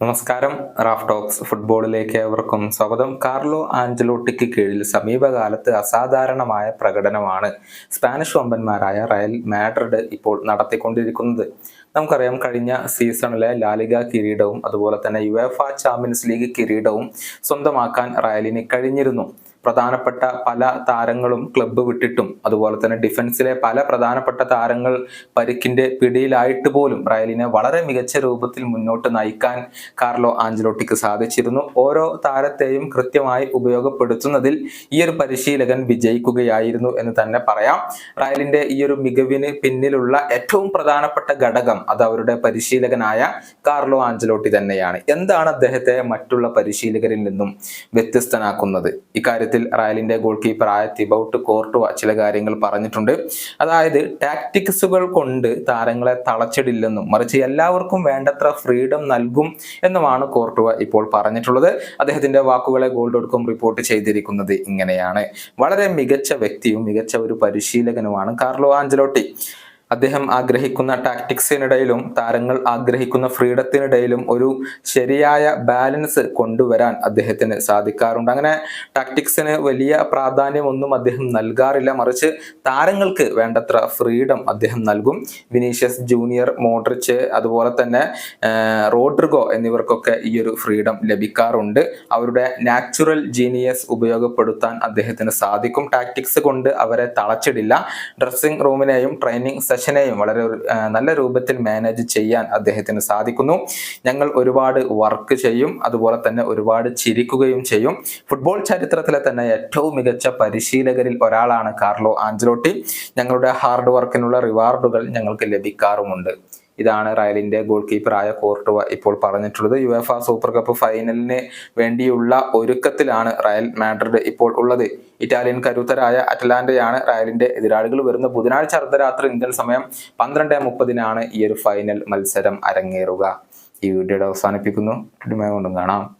നമസ്കാരം Raf talks ഫുട്ബോളിലേക്ക് ഏവർക്കും സ്വാഗതം. കാർലോ ആഞ്ചലോട്ടിക്ക് കീഴിൽ സമീപകാലത്ത് അസാധാരണമായ പ്രകടനമാണ് സ്പാനിഷ് വമ്പന്മാരായ റയൽ മാഡ്രിഡ് ഇപ്പോൾ നടത്തിക്കൊണ്ടിരിക്കുന്നത്. നമുക്കറിയാം കഴിഞ്ഞ സീസണിലെ ലാലിഗ കിരീടവും അതുപോലെ തന്നെ യുവേഫ ചാമ്പ്യൻസ് ലീഗ് കിരീടവും സ്വന്തമാക്കാൻ റയലിന് കഴിഞ്ഞിരുന്നു. പ്രധാനപ്പെട്ട പല താരങ്ങളും ക്ലബ്ബ് വിട്ടിട്ടും അതുപോലെ തന്നെ ഡിഫൻസിലെ പല പ്രധാനപ്പെട്ട താരങ്ങൾ പരിക്കിന്റെ പിടിയിലായിട്ട് പോലും റയലിനെ വളരെ മികച്ച രൂപത്തിൽ മുന്നോട്ട് നയിക്കാൻ കാർലോ ആഞ്ചലോട്ടിക്ക് സാധിച്ചിരുന്നു. ഓരോ താരത്തെയും കൃത്യമായി ഉപയോഗപ്പെടുത്തുന്നതിൽ ഈ ഒരു പരിശീലകൻ വിജയിക്കുകയായിരുന്നു എന്ന് തന്നെ പറയാം. റയലിന്റെ ഈ ഒരു മികവിന് പിന്നിലുള്ള ഏറ്റവും പ്രധാനപ്പെട്ട ഘടകം അത് അവരുടെ പരിശീലകനായ കാർലോ ആഞ്ചലോട്ടി തന്നെയാണ്. എന്താണ് അദ്ദേഹത്തെ മറ്റുള്ള പരിശീലകരിൽ നിന്നും വ്യത്യസ്തനാക്കുന്നത്? ഇക്കാര്യത്തിൽ റയലിന്റെ ഗോൾ ആയ തിബൌട്ട് കോർട്ടുവ ചില കാര്യങ്ങൾ പറഞ്ഞിട്ടുണ്ട്. അതായത് ടാക്ടിക്സുകൾ കൊണ്ട് താരങ്ങളെ തളച്ചിടില്ലെന്നും മറിച്ച് എല്ലാവർക്കും വേണ്ടത്ര ഫ്രീഡം നൽകും എന്നുമാണ് കോർട്ടുവ ഇപ്പോൾ പറഞ്ഞിട്ടുള്ളത്. അദ്ദേഹത്തിന്റെ വാക്കുകളെ ഗോൾ ഡോട്ട് കോം റിപ്പോർട്ട് ചെയ്തിരിക്കുന്നത് ഇങ്ങനെയാണ്. വളരെ മികച്ച വ്യക്തിയും മികച്ച ഒരു പരിശീലകനുമാണ് കാർലോ ആഞ്ചലോട്ടി. അദ്ദേഹം ആഗ്രഹിക്കുന്ന ടാക്ടിക്സിനിടയിലും താരങ്ങൾ ആഗ്രഹിക്കുന്ന ഫ്രീഡത്തിനിടയിലും ഒരു ശരിയായ ബാലൻസ് കൊണ്ടുവരാൻ അദ്ദേഹത്തിന് സാധിക്കാറുണ്ട്. അങ്ങനെ ടാക്ടിക്സിന് വലിയ പ്രാധാന്യമൊന്നും അദ്ദേഹം നൽകാറില്ല. മറിച്ച് താരങ്ങൾക്ക് വേണ്ടത്ര ഫ്രീഡം അദ്ദേഹം നൽകും. വിനീഷ്യസ് ജൂനിയർ മോഡ്രിച്ച് അതുപോലെ തന്നെ റോഡ്രിഗോ എന്നിവർക്കൊക്കെ ഈ ഒരു ഫ്രീഡം ലഭിക്കാറുണ്ട്. അവരുടെ നാച്ചുറൽ ജീനിയസ് ഉപയോഗപ്പെടുത്താൻ അദ്ദേഹത്തിന് സാധിക്കും. ടാക്ടിക്സ് കൊണ്ട് അവരെ തളച്ചിടില്ല. ഡ്രസ്സിംഗ് റൂമിനെയും ട്രെയിനിങ് സെഷനെയും വളരെ നല്ല രൂപത്തിൽ മാനേജ് ചെയ്യാൻ അദ്ദേഹത്തിന് സാധിക്കുന്നു. ഞങ്ങൾ ഒരുപാട് വർക്ക് ചെയ്യും അതുപോലെ തന്നെ ഒരുപാട് ചിരിക്കുകയും ചെയ്യും. ഫുട്ബോൾ ചരിത്രത്തിലെ തന്നെ ഏറ്റവും മികച്ച പരിശീലകരിൽ ഒരാളാണ് കാർലോ ആഞ്ചലോട്ടി ഞങ്ങളുടെ ഹാർഡ് വർക്കിനുള്ള റിവാർഡുകൾ ഞങ്ങൾക്ക് ലഭിക്കാറുമുണ്ട്. ഇതാണ് റയലിന്റെ ഗോൾ കീപ്പറായ കോർട്ടുവ ഇപ്പോൾ പറഞ്ഞിട്ടുള്ളത്. യു എഫ് സൂപ്പർ കപ്പ് ഫൈനലിന് വേണ്ടിയുള്ള ഒരുക്കത്തിലാണ് റയൽ മാഡ്രിഡ് ഇപ്പോൾ ഉള്ളത്. ഇറ്റാലിയൻ കരുത്തരായ അറ്റലാന്റയാണ് റയലിന്റെ എതിരാളികൾ വരുന്ന ബുധനാഴ്ച അർദ്ധരാത്രി ഇന്ത്യൻ സമയം പന്ത്രണ്ട് മുപ്പതിനാണ് ഈ ഒരു ഫൈനൽ മത്സരം അരങ്ങേറുക. ഈ വീഡിയോയുടെ അവസാനിപ്പിക്കുന്നു. കൊണ്ടും കാണാം.